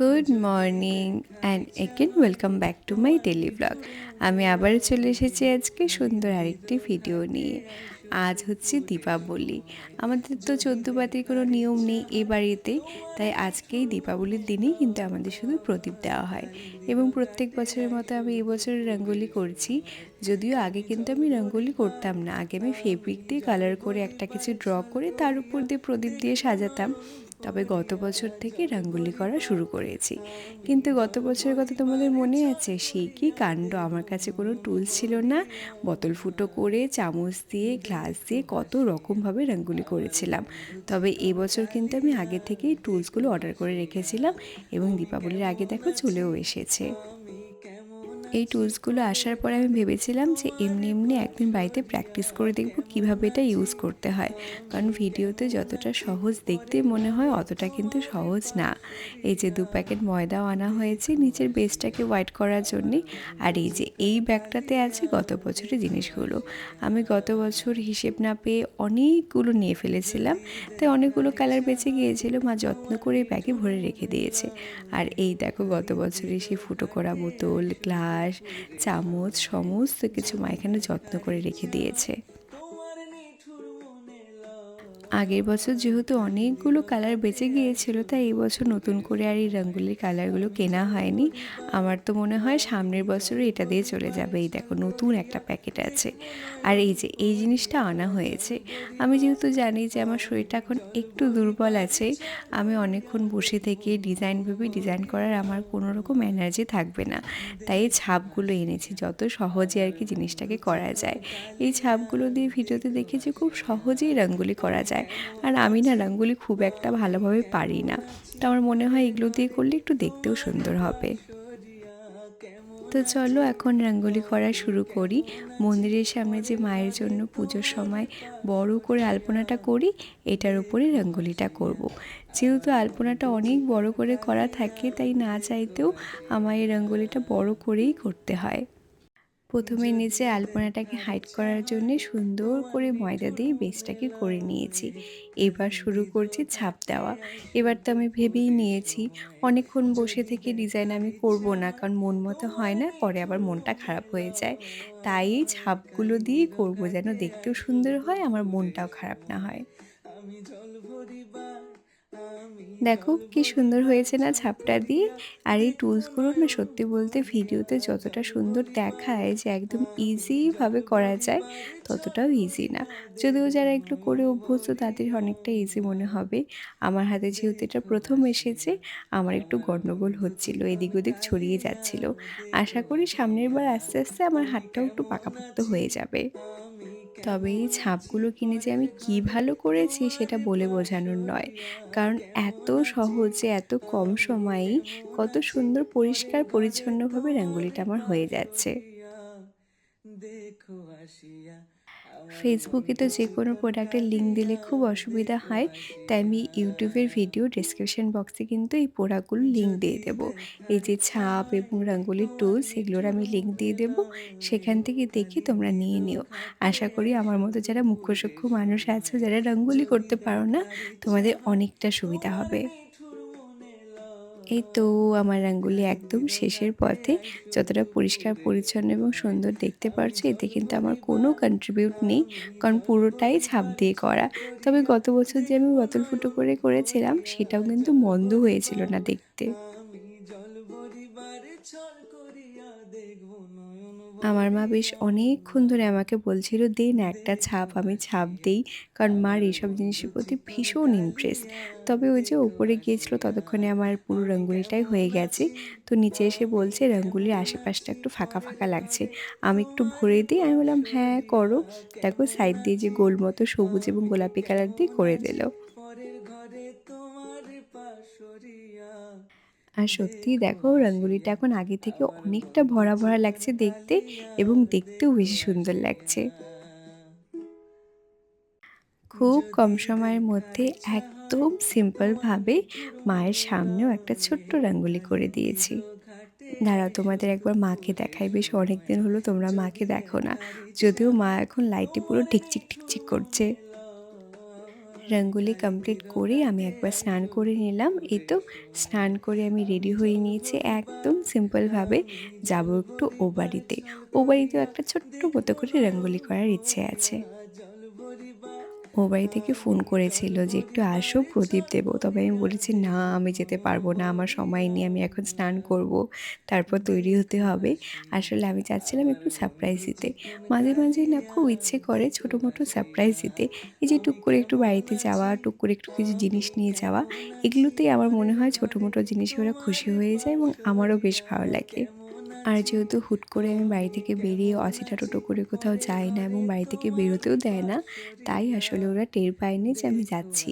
Good morning and again welcome back to my daily blog আমি আবার চলে এসেছি আজকে সুন্দর আরেকটি ভিডিও নিয়ে। আজ হচ্ছে দীপাবলি। আমাদের তো চোদ্দ পাতির কোনো নিয়ম নেই এ বাড়িতে, তাই আজকেই দীপাবলির দিনেই কিন্তু আমাদের শুধু প্রদীপ দেওয়া হয়। এবং প্রত্যেক বছরের মতো আমি এবছর রঙ্গোলি করছি, যদিও আগে কিন্তু আমি রঙ্গোলি করতাম না। আগে আমি ফেব্রিক দিয়ে কালার করে একটা কিছু ড্র করে তার উপর দিয়ে প্রদীপ দিয়ে সাজাতাম। তবে গত বছর থেকে রাঙ্গুলি করা শুরু করেছি। কিন্তু গত বছরের কথা তোমাদের মনে আছে? সেই কি কাণ্ড? আমার কাছে কোনো টুলস ছিল না। বোতল ফুটো করে, চামচ দিয়ে, গ্লাস দিয়ে কত রকমভাবে রাঙ্গুলি করেছিলাম। তবে এবছর কিন্তু আমি আগে থেকেই টুলসগুলো অর্ডার করে রেখেছিলাম এবং দীপাবলির আগে দেখো চলেও এসেছে। এই টুলসগুলো আসার পরে আমি ভেবেছিলাম যে এমনি এমনি একদিন বাড়িতে প্র্যাকটিস করে দেখব কীভাবে এটা ইউজ করতে হয়। কারণ ভিডিওতে যতটা সহজ দেখতে মনে হয়, অতটা কিন্তু সহজ না। এই যে দু প্যাকেট ময়দাও আনা হয়েছে নিচের বেসটাকে হোয়াইট করার জন্যে, আর এই যে এই ব্যাগটাতে আছে গত বছরের জিনিসগুলো। আমি গত বছর হিসেব না পেয়ে অনেকগুলো নিয়ে ফেলেছিলাম, তাই অনেকগুলো কালার বেঁচে গিয়েছিল, মা যত্ন করে ব্যাগে ভরে রেখে দিয়েছে। আর এই দেখো গত বছরে সেই ফুটো করা বোতল, গ্লাস চামচ সমস্ত কিছু মা এখানে যত্ন করে রেখে দিয়েছে। আগের বছর যেহেতু অনেকগুলো কালার বেঁচে গিয়েছিল, তাই এই বছর নতুন করে আর এই রঙ্গোলির কালারগুলো কেনা হয়নি। আমার তো মনে হয় সামনের বছরে এটা দিয়ে চলে যাবে। এই দেখো, নতুন একটা প্যাকেট আছে। আর এই যে, এই জিনিসটা আনা হয়েছে। আমি যেহেতু জানি যে আমার শরীরটা এখন একটু দুর্বল আছে, আমি অনেকক্ষণ বসে থেকে ডিজাইন ভেবে ডিজাইন করার আমার কোনো রকম এনার্জি থাকবে না। তাই এই ছাপগুলো এনেছি, যত সহজে আর কি জিনিসটাকে করা যায়। এই ছাপগুলো দিয়ে ভিডিওতে দেখেছি খুব সহজেই রঙ্গোলি করা যায়। আর আমি না রঙ্গোলি খুব একটা ভালোভাবে পারি না। তো আমার মনে হয় এগুলো দিয়ে করলে একটু দেখতেও সুন্দর হবে। তো চলো এখন রঙ্গোলি করা শুরু করি। মন্দিরের সামনে যে মায়ের জন্য পুজোর সময় বড় করে আলপনাটা করি, এটার উপরে রঙ্গোলিটা করব। যেহেতু আলপনাটা অনেক বড় করে করা থাকে, তাই না চাইতেও আমার এই রঙ্গোলিটা বড় করেই করতে হয়। প্রথমে নিচে আলপনাটাকে হাইড করার জন্য সুন্দর করে ময়দা দিয়ে বেসটাকে করে নিয়েছি। এবার শুরু করছি ছাপ দেওয়া। এবার তো আমি ভেবেই নিয়েছি, অনেকক্ষণ বসে থেকে ডিজাইন আমি করব না, কারণ মন মতো হয় না, পরে আবার মনটা খারাপ হয়ে যায়। তাই ছাপগুলো দিয়েই করব, যেন দেখতেও সুন্দর হয়, আমার মনটাও খারাপ না হয়। দেখো কি সুন্দর হয়েছে না ছাপটা দিয়ে? আর এই টুলসগুলো না সত্যি বলতে ভিডিওতে যতটা সুন্দর দেখায় যে একদম ইজিভাবে করা যায়, ততটাও ইজি না। যদিও যারা এগুলো করে অভ্যস্ত তাদের অনেকটা ইজি মনে হবে। আমার হাতে যেহেতু এটা প্রথম এসেছে, আমার একটু গণ্ডগোল হচ্ছিল, এদিক ওদিক ছড়িয়ে যাচ্ছিল। আশা করি সামনের বার আস্তে আস্তে আমার হাতটাও একটু পাকাপোক্ত হয়ে যাবে। তবে এই ছাপগুলো কিনে যে আমি কি ভালো করেছি সেটা বলে বোঝানোর নয়। কারণ এত সহজে, এত কম সময়েই কত সুন্দর, পরিষ্কার, পরিচ্ছন্নভাবে রঙ্গোলিটা আমার হয়ে যাচ্ছে। ফেসবুকে তো যে কোনো প্রোডাক্টের লিঙ্ক দিলে খুব অসুবিধা হয়, তাই আমি ইউটিউবের ভিডিও ডিসক্রিপশন বক্সে কিন্তু এই প্রোডাক্টগুলো লিঙ্ক দিয়ে দেব। এই যে ছাপ এবং রঙ্গোলির টুলস এগুলোর আমি লিঙ্ক দিয়ে দেব, সেখান থেকে দেখে তোমরা নিয়ে নিও। আশা করি আমার মতো যারা মুখ্য সূক্ষ্ম মানুষ আছো, যারা রঙ্গোলি করতে পারো না, তোমাদের অনেকটা সুবিধা হবে। এই তো আমার রঙ্গোলি একদম শেষের পথে। যতটা পরিষ্কার, পরিচ্ছন্ন এবং সুন্দর দেখতে পারছ, এতে কিন্তু আমার কোনো কন্ট্রিবিউট নেই, কারণ পুরোটাই ছাপ দিয়ে করা। তবে গত বছর যে আমি বোতল ফুটো করে করেছিলাম, সেটাও কিন্তু মন্দ হয়েছিল না দেখতে। আমার মা বেশ অনেকক্ষণ ধরে আমাকে বলছিল, দে না একটা ছাপ, আমি ছাপ দেই। কারণ মার এইসব জিনিসের প্রতি ভীষণ ইন্টারেস্ট তবে ওই যে ওপরে গিয়েছিল, ততক্ষণে আমার পুরো রঙ্গোলিটাই হয়ে গেছে। তো নিচে এসে বলছে, রঙ্গোলির আশেপাশটা একটু ফাঁকা ফাঁকা লাগছে। আমি একটু ভরে দিই। আমি বললাম হ্যাঁ করো। দেখো সাইড দিয়ে যে গোল মতো সবুজ এবং গোলাপি কালার দিয়ে করে দিল। আর সত্যি দেখো রঙ্গোলিটা এখন আগে থেকে অনেকটা ভরা ভরা লাগছে দেখতে এবং দেখতেও বেশি সুন্দর লাগছে। খুব কম সময়ের মধ্যে একদম সিম্পলভাবে মায়ের সামনেও একটা ছোট্ট রঙ্গোলি করে দিয়েছি। দাঁড়াও তোমাদের একবার মাকে দেখাই বেশ অনেক দিন হলো তোমরা মাকে দেখো না। যদিও মা এখন লাইটে পুরো ঠিকচিক ঠিকচিক করছে। রঙ্গোলি কমপ্লিট করে আমি একবার স্নান করে নিলাম। এই তো স্নান করে আমি রেডি হয়ে নিয়েছি একদম সিম্পলভাবে যাব একটু ও বাড়িতে। ও বাড়িতেও একটা ছোট্ট মতো করে রঙ্গোলি করার ইচ্ছে আছে। ও বাড়ি থেকে ফোন করেছিল যে, একটু আসো প্রদীপ দেবো। তবে আমি বলেছি, না, আমি যেতে পারব না, আমার সময় নেই, আমি এখন স্নান করব। তারপর তৈরি হতে হবে। আসলে আমি চাচ্ছিলাম একটু সারপ্রাইজ দিতে। মাঝে মাঝে না খুব ইচ্ছে করে ছোটো মোটো সারপ্রাইজ দিতে। এই যে টুক করে একটু বাড়িতে যাওয়া, টুক করে একটু কিছু জিনিস নিয়ে যাওয়া, এগুলোতেই আমার মনে হয় ছোটো মোটো জিনিসে ওরা খুশি হয়ে যায় এবং আমারও বেশ ভালো লাগে। আর যেহেতু হুট করে আমি বাড়ি থেকে বেরিয়ে অসিটা টোটো করে কোথাও যাই না এবং বাড়ি থেকে বেরোতেও দেয় না, তাই আসলে ওরা টের পায়নি যে আমি যাচ্ছি।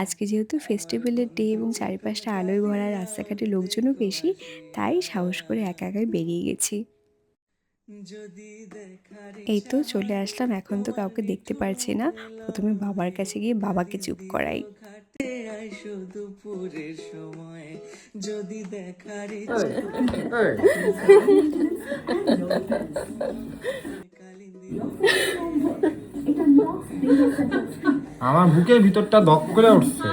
আজকে যেহেতু ফেস্টিভ্যালের ডে এবং চারিপাশটা আলোয় ভরা, রাস্তাঘাটে লোকজনও বেশি, তাই সাহস করে একা একাই বেরিয়ে গেছি। এই তো চলে আসলাম, এখন তো কাউকে দেখতে পারছি না। প্রথমে বাবার কাছে গিয়ে বাবাকে চুপ করাই। আয় শুধু পুরের সময়। যদি দেখার আমার বুকের ভিতরটা দক করে উঠছে।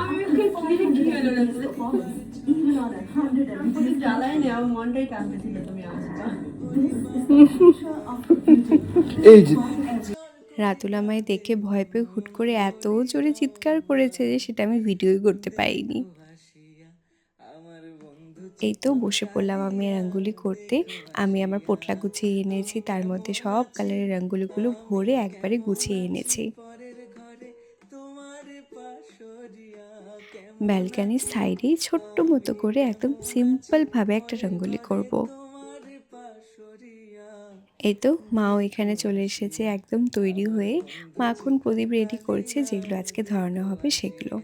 এই যে রাতুল আমায় দেখে ভয় পেয়ে হুট করে এত জোরে চিৎকার করেছে যে সেটা আমি ভিডিওই করতে পারিনি। এই তো বসে পড়লাম আমি রঙ্গোলি করতে। আমি আমার পোটলা গুছিয়ে এনেছি, তার মধ্যে সব কালারের রঙ্গোলিগুলো ভরে একবারে গুছিয়ে এনেছি। ব্যালকানির সাইডেই ছোট্ট মতো করে একদম সিম্পলভাবে একটা রঙ্গোলি করব। এই তো মাও এখানে চলে এসেছে একদম তৈরি হয়ে। মা এখন প্রদীপ রেডি করছে, যেগুলো আজকে ধরানো হবে সেগুলো।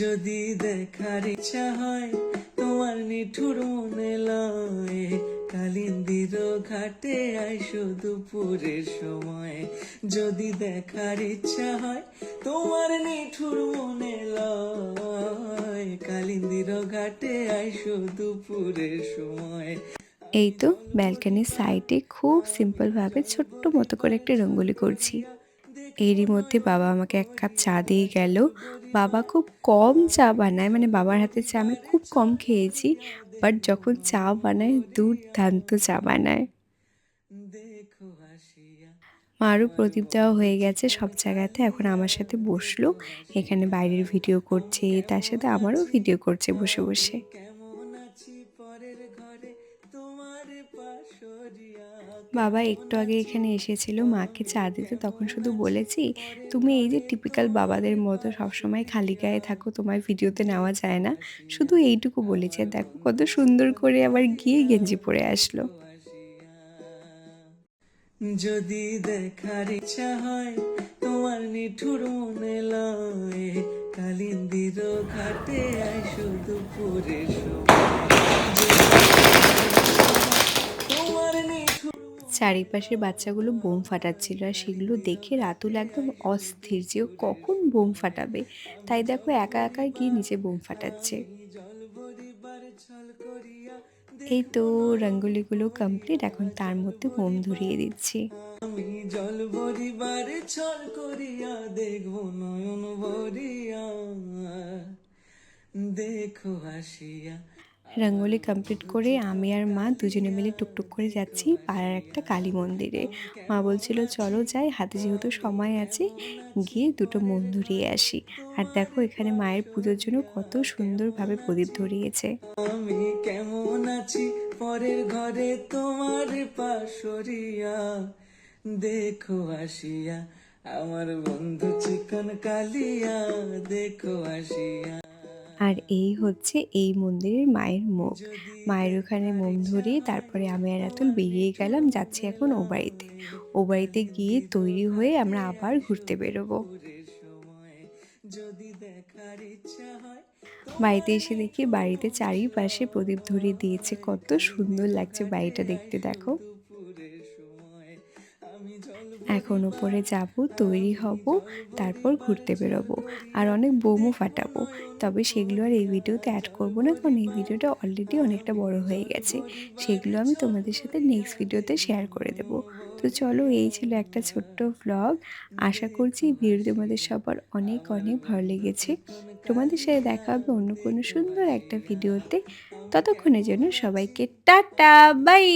যদি দেখার ইচ্ছা হয়, তোমার নিঠুর মনে লয় কালিন্দির ঘাটে আয় শুধু পুরের সময়। যদি দেখার ইচ্ছা হয়, তোমার নিঠুর মনে লয়। কালিন্দির ঘাটে আয় শুধু পুরের সময়। এই তো ব্যালকানির সাইডে খুব সিম্পলভাবে ছোট্ট মতো করে একটা রঙ্গোলি করছি। এরই মধ্যে বাবা আমাকে এক কাপ চা দিয়ে গেল। বাবা খুব কম চা বানায় মানে বাবার হাতে চা আমি খুব কম খেয়েছি। বাট যখন চা বানায় দুর্দান্ত চা বানায়। মারও প্রদীপ দেওয়া হয়ে গেছে সব জায়গাতে। এখন আমার সাথে বসল। এখানে বাইরের ভিডিও করছে, তার সাথে আমারও ভিডিও করছে বসে বসে। বাবা একটু আগে এখানে এসেছিল, মাকে চা দিতে। তখন শুধু বলেছি, তুমি এই যে টিপিক্যাল বাবাদের মতো সবসময় খালি গায়ে থাকো, তোমার ভিডিওতে নেওয়া যায় না। শুধু এইটুকু বলেছে। দেখো কত সুন্দর করে আবার গিয়ে গেঞ্জি পরে আসলো। যদি দেখার ইচ্ছা হয়, তোমার নিঠুর মনে লয় কালিন্দির ঘাটে আয় শুধু পুরে নিঠুর চারিপাশের বাচ্চাগুলো বোম ফাটাচ্ছিল আর সেগুলো দেখে রাতুল একদম অস্থির যে ও কখন বোম ফাটাবে। তাই দেখো একা একা গিয়ে নিচে বোম ফাটাচ্ছে। এই তো রঙ্গোলিগুলো কমপ্লিট এখন তার মধ্যে বোম ধরিয়ে দিচ্ছি। ছল করিয়া দেখো আসিয়া রঙ্গোলি কমপ্লিট করে আমি আর মা দুজনে মিলে টুকটুক করে যাচ্ছি পাড়ার একটা কালী মন্দিরে। মা বলছিল, চলো যাই, হাতে যেহেতু সময় আছে, গিয়ে দুটো মন ধরিয়ে আসি। আর দেখো, এখানে মায়ের পুজোর জন্য কত সুন্দরভাবে প্রদীপ ধরিয়েছে। আমি কেমন আছি? পরের ঘরে তোমার পাশরিয়া। দেখো আসিয়া, আমার বন্ধু চিকন কালিয়া। দেখো আসিয়া। আর এই হচ্ছে এই মন্দিরের মায়ের মুখ। মায়ের ওখানে মোম ধরিয়ে তারপরে আমি আর রাতুল বেরিয়ে গেলাম, যাচ্ছি এখন ও বাড়িতে। ও বাড়িতে গিয়ে তৈরি হয়ে আমরা আবার ঘুরতে বেরোবো। যদি বাড়িতে এসে দেখি বাড়িতে চারিপাশে প্রদীপ ধরিয়ে দিয়েছে, কত সুন্দর লাগছে বাড়িটা দেখতে, দেখো। এখন উপরে যাব, তৈরি হব, তারপর ঘুরতে বেরোবো। আর অনেক বোমও ফাটাবো। তবে সেগুলো আর এই ভিডিওতে অ্যাড করব না, কারণ এই ভিডিওটা অলরেডি অনেকটা বড় হয়ে গেছে। সেগুলো আমি তোমাদের সাথে নেক্সট ভিডিওতে শেয়ার করে দেব। তো চলো, এই ছিল একটা ছোট্ট ভ্লগ আশা করছি এই ভিডিও তোমাদের সবার অনেক অনেক ভালো লেগেছে। তোমাদের সাথে দেখা হবে অন্য কোনো সুন্দর একটা ভিডিওতে ততক্ষণের জন্য সবাইকে টাটা বাই